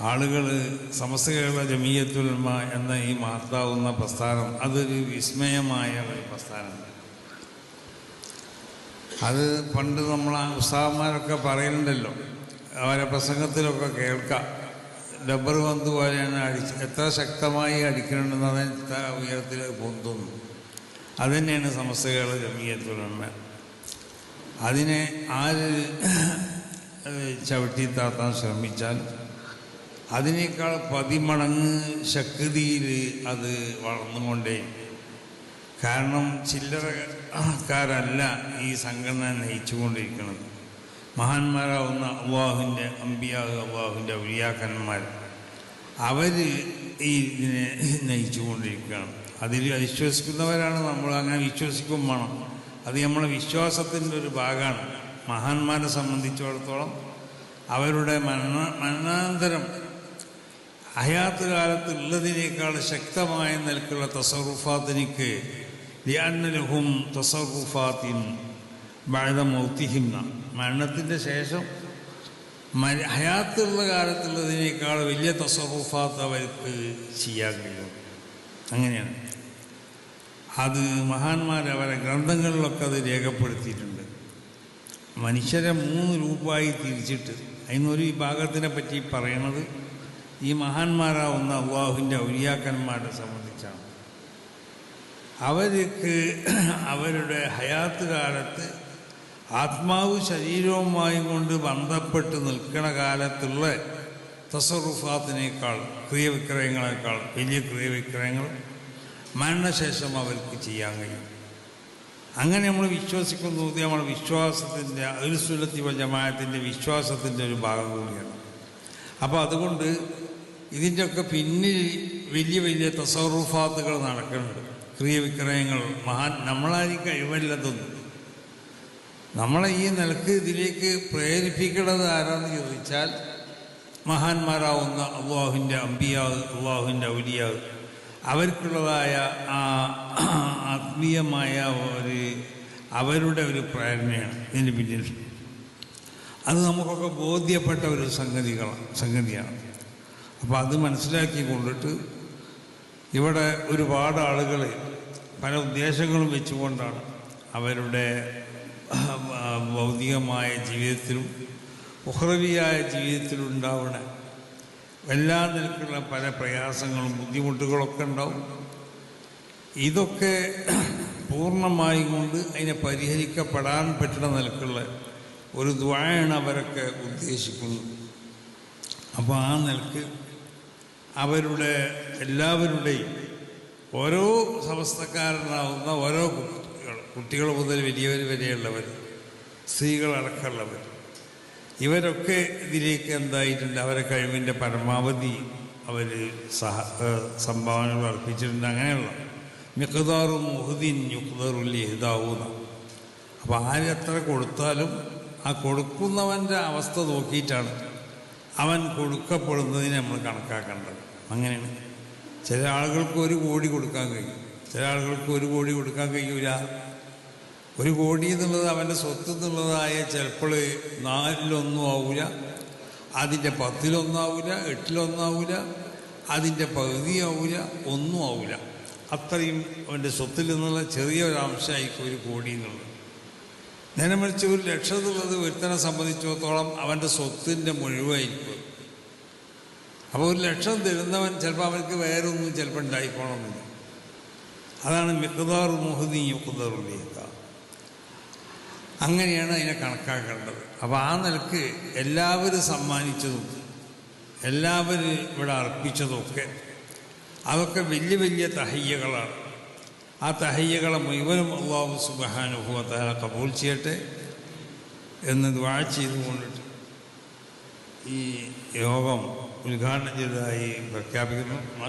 ആളുകൾ സമസ്ത കേരള ജമീയത്തുൽമ എന്ന ഈ മാർത്താവുന്ന പ്രസ്ഥാനം അതൊരു വിസ്മയമായ ഒരു പ്രസ്ഥാനമാണ് അത് പണ്ട് നമ്മൾ ഉത്സാഹന്മാരൊക്കെ പറയുന്നുണ്ടല്ലോ അവരെ പ്രസംഗത്തിലൊക്കെ കേൾക്കാം. ഡബ്ബർ പന്ത് പോലെയാണ് അടിച്ച് എത്ര ശക്തമായി അടിക്കണമെന്ന് അതിന് എത്ര ഉയരത്തിൽ പൊന്തുന്നു. അതുതന്നെയാണ് സമസ്ത കേരള ജമീയത്തുൽമ അതിനെ ആര് ചവിട്ടി താത്താൻ ശ്രമിച്ചാൽ അതിനേക്കാൾ പതിമടങ്ങ് ശക്തിയിൽ അത് വളർന്നുകൊണ്ടേ. കാരണം ചില്ലറക്കാരല്ല ഈ സംഘടന നയിച്ചുകൊണ്ടിരിക്കുന്നത്. മഹാന്മാരാവുന്ന അള്ളാഹുവിന്റെ അമ്പിയാഹ് അള്ളാഹുവിന്റെ ഔലിയാക്കന്മാർ. അവർ ഈ ഇതിനെ നയിച്ചുകൊണ്ടിരിക്കുകയാണ്. അതിൽ വിശ്വസിക്കുന്നവരാണ് നമ്മൾ. അങ്ങനെ വിശ്വസിക്കും വേണം. അത് നമ്മളെ വിശ്വാസത്തിന്റെ ഒരു ഭാഗമാണ്. മഹാന്മാരെ സംബന്ധിച്ചിടത്തോളം അവരുടെ മരണ മരണാന്തരം ഹയാത്ത് കാലത്ത് ഉള്ളതിനേക്കാൾ ശക്തമായ നിലക്കുള്ള തസറുഫാത്തിനിക്ക് ലിയാന്നലഹും തസറുഫാത്തിൻ ബഴത മൗത്തിഹിംന മരണത്തിന്റെ ശേഷം ഹയാത്തുള്ള കാലത്തുള്ളതിനേക്കാൾ വലിയ തസറുഫാത്ത് അവർക്ക് ചെയ്യാൻ കഴിയും. അങ്ങനെയാണ്. അത് മഹാന്മാർ അവരെ ഗ്രന്ഥങ്ങളിലൊക്കെ അത് രേഖപ്പെടുത്തിയിട്ടുണ്ട്. മനുഷ്യരെ മൂന്ന് രൂപമായി തിരിച്ചിട്ട് അതിനൊരു വിഭാഗത്തിനെ പറ്റി പറയണത് ഈ മഹാന്മാരാവുന്ന അള്ളാഹുവിന്റെ ഔലിയാക്കന്മാരെ സംബന്ധിച്ചാണ്. അവർക്ക് അവരുടെ ഹയാത്ത് കാലത്ത് ആത്മാവ് ശരീരവുമായും കൊണ്ട് ബന്ധപ്പെട്ട് നിൽക്കുന്ന കാലത്തുള്ള തസറുഫാത്തിനേക്കാൾ ക്രിയവിക്രയങ്ങളെക്കാൾ വലിയ ക്രിയവിക്രയങ്ങൾ മരണശേഷം അവർക്ക് ചെയ്യാൻ കഴിയും. അങ്ങനെ നമ്മൾ വിശ്വസിക്കുന്നു ഇത് നമ്മുടെ വിശ്വാസത്തിന്റെ അരുസുലത്തി ജമായത്തിന്റെ വിശ്വാസത്തിന്റെ ഒരു ഭാഗം കൂടിയാണ്. അപ്പോൾ അതുകൊണ്ട് ഇതിന്റെയൊക്കെ പിന്നിൽ വലിയ വലിയ തസറുഫാത്തുകൾ നടക്കുന്നുണ്ട്. ക്രിയവിക്രയങ്ങൾ മഹാൻ നമ്മളാരും കഴിവല്ലതൊന്നും. നമ്മളെ ഈ നിലയ്ക്ക് ഇതിലേക്ക് പ്രേരിപ്പിക്കേണ്ടത് ആരാന്ന് ചോദിച്ചാൽ മഹാന്മാരാവുന്ന അള്ളാഹുവിന്റെ അമ്പിയാവ് അള്ളാഹുവിന്റെ ഔലിയാവ്. അവർക്കുള്ളതായ ആ ആത്മീയമായ ഒരു അവരുടെ ഒരു പ്രേരണയാണ് ഇതിന് പിന്നിൽ. അത് നമുക്കൊക്കെ ബോധ്യപ്പെട്ട ഒരു സംഗതികളാണ് സംഗതിയാണ്. അപ്പോൾ അത് മനസ്സിലാക്കി കൊണ്ടിട്ട് ഇവിടെ ഒരുപാട് ആളുകൾ പല ഉദ്ദേശങ്ങളും വെച്ചുകൊണ്ടാണ് അവരുടെ ഭൗതികമായ ജീവിതത്തിലും ഉഹ്രവിയായ ജീവിതത്തിലും ഉണ്ടാവണ എല്ലാ നിലക്കുള്ള പല പ്രയാസങ്ങളും ബുദ്ധിമുട്ടുകളൊക്കെ ഉണ്ടാവും. ഇതൊക്കെ പൂർണമായി കൊണ്ട് അതിനെ പരിഹരിക്കപ്പെടാൻ പറ്റുന്ന നിലക്കുള്ള ഒരു ദ്വായാണ് അവരൊക്കെ ഉദ്ദേശിക്കുന്നത്. അപ്പോൾ ആ നിലയ്ക്ക് അവരുടെ എല്ലാവരുടെയും ഓരോ സമസ്തക്കാരനാവുന്ന ഓരോ കുട്ടികൾ കുട്ടികൾ മുതൽ വലിയവർ വരെയുള്ളവർ സ്ത്രീകളടക്കമുള്ളവർ ഇവരൊക്കെ ഇതിലേക്ക് എന്തായിട്ടുണ്ട്? അവരെ കഴിവിന്റെ പരമാവധി അവർ സഹ സംഭാവനകൾ അർപ്പിച്ചിട്ടുണ്ട്. അങ്ങനെയുള്ള മിക്കതാറും മുഹുദ്ദീൻ യുക്തറുല്ലി ഹിതാവൂന്ന അപ്പോൾ ആരെത്ര കൊടുത്താലും ആ കൊടുക്കുന്നവന്റെ അവസ്ഥ നോക്കിയിട്ടാണ്. അവൻ കൊടുക്കപ്പെടുന്നതിനെ നമ്മൾ കണക്കാക്കേണ്ടത്. അങ്ങനെയാണ്. ചില ആളുകൾക്ക് ഒരു കോടി കൊടുക്കാൻ കഴിയും. ചില ആളുകൾക്ക് ഒരു കോടി കൊടുക്കാൻ കഴിയൂല. ഒരു കോടി എന്നുള്ളത് അവന്റെ സ്വത്ത് എന്നുള്ളതായ ചിലപ്പോൾ നാലിലൊന്നും ആവില്ല അതിന്റെ പത്തിലൊന്നാവില്ല എട്ടിലൊന്നാവില്ല അതിന്റെ പകുതിയാവില്ല ഒന്നും ആവില്ല അത്രയും അവന്റെ സ്വത്തിൽ നിന്നുള്ള ചെറിയ ഒരു അംശമായിരിക്കും ഒരു കോടി എന്നുള്ളത്. നേരെ മറിച്ച് ഒരു ലക്ഷം എന്നുള്ളത് ഒരുത്തനെ സംബന്ധിച്ചിടത്തോളം അവന്റെ സ്വത്തിന്റെ മുഴുവായിരിക്കും അപ്പോൾ ഒരു ലക്ഷം തരുന്നവൻ ചിലപ്പോൾ അവർക്ക് വേറെ ഒന്നും ചിലപ്പോൾ ഉണ്ടായിക്കോണമെന്നില്ല അതാണ് മിക്കതാർ മുഹദി യുക്കുദറുലിയത്ത അങ്ങനെയാണ് അതിനെ കണക്കാക്കേണ്ടത്. അപ്പോൾ ആ നിലയ്ക്ക് എല്ലാവരും സമ്മാനിച്ചതും എല്ലാവരും ഇവിടെ അർപ്പിച്ചതുമൊക്കെ അതൊക്കെ വലിയ വലിയ തഹയ്യകളാണ്. ആ തഹയ്യകളെ മുഴുവനും അള്ളാഹു സുബഹാനുഭവത്താല കബൂൽ ചെയ്യട്ടെ എന്ന് ദ്വാ ചെയ്തുകൊണ്ടിട്ട് ഈ യോഗം ഉദ്ഘാടനം ചെയ്തതായി പ്രഖ്യാപിക്കുന്നു.